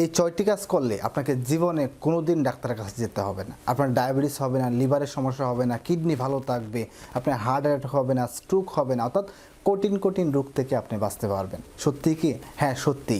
এই ছয়টি কাজ করলে আপনাকে জীবনে কোনো দিন ডাক্তারের কাছে যেতে হবে না। আপনার ডায়াবেটিস হবে না, লিভারের সমস্যা হবে না, কিডনি ভালো থাকবে, আপনার হার্ট অ্যাটাক হবে না, স্ট্রোক হবে না, অর্থাৎ কঠিন কঠিন রোগ থেকে আপনি বাঁচতে পারবেন। সত্যি কি? হ্যাঁ সত্যি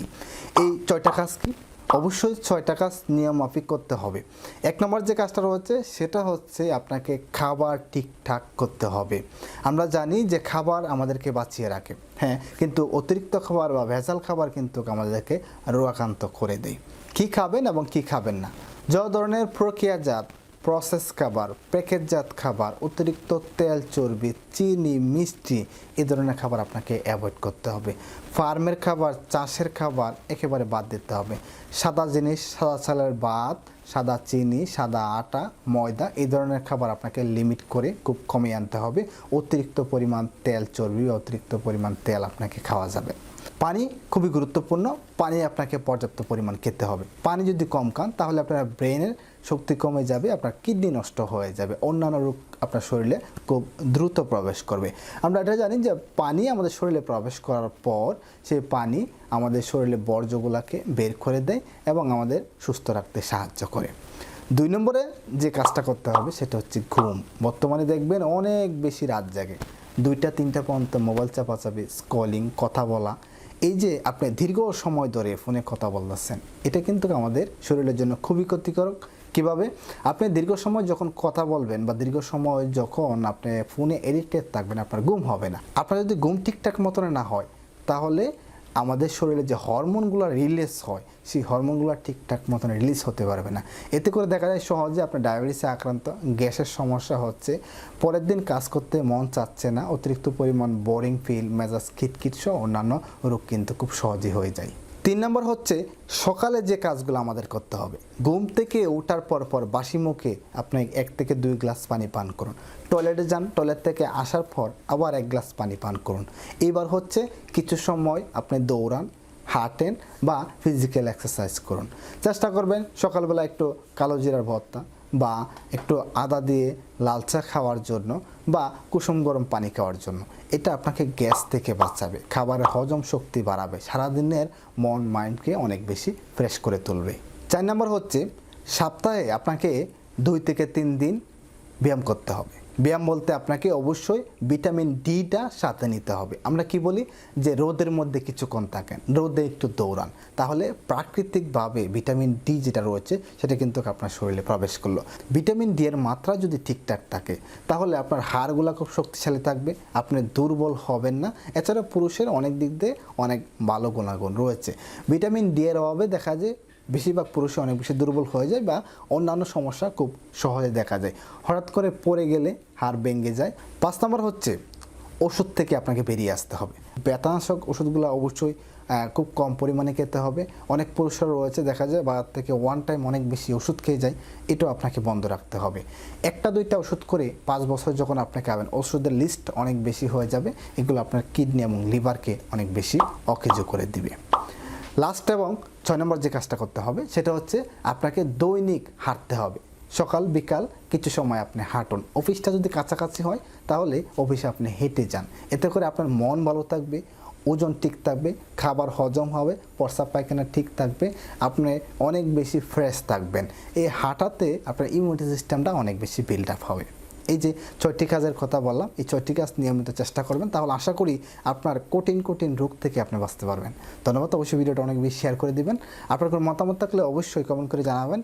এই ছয়টা কাজ কি? অবশ্যই ছয়টা কাজ নিয়ম মাফিক করতে হবে। এক নম্বর যে কাজটা রয়েছে, সেটা হচ্ছে আপনাকে খাবার ঠিকঠাক করতে হবে। আমরা জানি যে খাবার আমাদেরকে বাঁচিয়ে রাখে হ্যাঁ? কিন্তু অতিরিক্ত খাবার বা ভেজাল খাবার কিন্তু আমাদেরকে রোগাক্রান্ত করে দেয়। কী খাবেন এবং কী খাবেন না? যত ধরনের প্রক্রিয়াজাত প্রসেস খাবার প্যাকেটজাত খাবার, অতিরিক্ত তেল চর্বি, চিনি, মিষ্টি, এই ধরনের খাবার আপনাকে অ্যাভয়েড করতে হবে। ফার্মের খাবার, চাষের খাবার একেবারে বাদ দিতে হবে। সাদা জিনিস, সাদা চালের ভাত সাদা চিনি, সাদা আটা, ময়দা, এই ধরনের খাবার আপনাকে লিমিট করে খুব কমিয়ে আনতে হবে। অতিরিক্ত পরিমাণ তেল চর্বি অতিরিক্ত পরিমাণ তেল আপনাকে খাওয়া যাবে। পানি খুবই গুরুত্বপূর্ণ। পানি আপনাকে পর্যাপ্ত পরিমাণ খেতে হবে। পানি যদি কম খান, তাহলে আপনার ব্রেনের শক্তি কমে যাবে, আপনার কিডনি নষ্ট হয়ে যাবে, অন্যান্য রোগ আপনার শরীরে খুব দ্রুত প্রবেশ করবে। আমরা এটা জানি যে পানি আমাদের শরীরে প্রবেশ করার পর সেই পানি আমাদের শরীরে বর্জ্যগুলোকে বের করে দেয় এবং আমাদের সুস্থ রাখতে সাহায্য করে। দুই নম্বরে যে কাজটা করতে হবে সেটা হচ্ছে ঘুম। বর্তমানে দেখবেন অনেক বেশি রাত জাগে। দুইটা, তিনটা পর্যন্ত মোবাইল চাপাচাপি স্কলিং কথা বলা। এই যে আপনি দীর্ঘ সময় ধরে ফোনে কথা বলতেছেন, এটা কিন্তু আমাদের শরীরের জন্য খুবই ক্ষতিকারক। কীভাবে? আপনি দীর্ঘ সময় যখন কথা বলবেন বা দীর্ঘ সময় যখন আপনি ফোনে এডিক্টেড থাকবেন, আপনার ঘুম হবে না। আপনার যদি ঘুম ঠিকঠাক মতনে না হয়, তাহলে আমাদের শরীরে যে হরমোনগুলো রিলিজ হয়, সেই হরমোনগুলো ঠিকঠাক মতন রিলিজ হতে পারবে না। এতে করে দেখা যায় সহজে আপনার ডায়াবেটিসে আক্রান্ত, গ্যাসের সমস্যা হচ্ছে, পরের দিন কাজ করতে মন চাচ্ছে না, অতিরিক্ত পরিমাণ বোরিং ফিল মেজাজ খিটখিট সহ অন্যান্য রোগ কিন্তু খুব সহজেই হয়ে যায়। তিন নম্বর হচ্ছে, সকালে যে কাজগুলো আমাদের করতে হবে, ঘুম থেকে ওঠার পর পর বাসি মুখে আপনি এক থেকে দুই গ্লাস পানি পান করুন। টয়লেটে যান, টয়লেট থেকে আসার পর আবার এক গ্লাস পানি পান করুন। এবার হচ্ছে, কিছু সময় আপনি দৌড়ান, হাঁটেন বা ফিজিক্যাল এক্সারসাইজ করুন। চেষ্টা করবেন সকালবেলা একটু কালো জিরার ভর্তা বা একটু আদা দিয়ে লাল চা খাওয়ার জন্য বা কুসুম গরম পানি খাওয়ার জন্য। এটা আপনাকে গ্যাস থেকে বাঁচাবে খাবারের হজম শক্তি বাড়াবে, সারাদিনের মন, মাইন্ডকে অনেক বেশি ফ্রেশ করে তুলবে। চার নম্বর হচ্ছে, সপ্তাহে আপনাকে দুই থেকে তিন দিন ব্যায়াম করতে হবে। ব্যায়াম বলতে আপনাকে অবশ্যই ভিটামিন ডিটা সাথে নিতে হবে। আমরা কি বলি? যে রোদের মধ্যে কিছুক্ষণ থাকেন, রোদে একটু দৌড়ান। তাহলে প্রাকৃতিকভাবে ভিটামিন ডি যেটা রয়েছে, সেটা কিন্তু আপনার শরীরে প্রবেশ করল। ভিটামিন ডি এর মাত্রা যদি ঠিকঠাক থাকে, তাহলে আপনার হাড়গুলো খুব শক্তিশালী থাকবে, আপনি দুর্বল হবেন না। এছাড়া পুরুষের অনেক দিক দিয়ে অনেক ভালো গুণাগুণ রয়েছে। ভিটামিন ডি এর অভাবে দেখা যায় বেশিরভাগ পুরুষে অনেক বেশি দুর্বল হয়ে যায় বা অন্যান্য সমস্যা খুব সহজে দেখা যায়। হঠাৎ করে পড়ে গেলে হাড় ভেঙে যায়। পাঁচ নম্বর হচ্ছে ওষুধ থেকে আপনাকে বেরিয়ে আসতে হবে। ব্যথানাশক ওষুধগুলো অবশ্যই খুব কম পরিমাণে খেতে হবে। অনেক পুরুষরা রয়েছে, দেখা যায় বাজার থেকে ওয়ান টাইম অনেক বেশি ওষুধ খেয়ে যায়, এটাও আপনাকে বন্ধ রাখতে হবে। একটা দুইটা ওষুধ করে পাঁচ বছর যখন আপনি খাবেন, ওষুধের লিস্ট অনেক বেশি হয়ে যাবে। এগুলো আপনার কিডনি এবং লিভারকে অনেক বেশি অকেজ করে দিবে। লাস্ট এবং ছয় নম্বর যে কাজটা করতে হবে, সেটা হচ্ছে আপনাকে দৈনিক হাঁটতে হবে। সকাল, বিকাল কিছু সময় আপনি হাঁটুন। অফিসটা যদি কাছাকাছি হয়, তাহলে অফিসে আপনি হেঁটে যান। এতে করে আপনার মন ভালো থাকবে, ওজন ঠিক থাকবে, খাবার হজম হবে, প্রস্রাব পায়খানা ঠিক থাকবে, আপনি অনেক বেশি ফ্রেশ থাকবেন। এই হাঁটাতে আপনার ইমিউনিটি সিস্টেমটা অনেক বেশি বিল্ড আপ হবে। এই যে ছয়টি কাজের কথা বললাম, এই ছয়টি কাজ নিয়মিত চেষ্টা করবেন, তাহলে আশা করি আপনার কঠিন কঠিন রোগ থেকে আপনি বাঁচতে পারবেন। ধন্যবাদ, অবশ্যই ভিডিওটা অনেক বেশি শেয়ার করে দিবেন। আপনার কোনো মতামত থাকলে অবশ্যই কমেন্ট করে জানাবেন।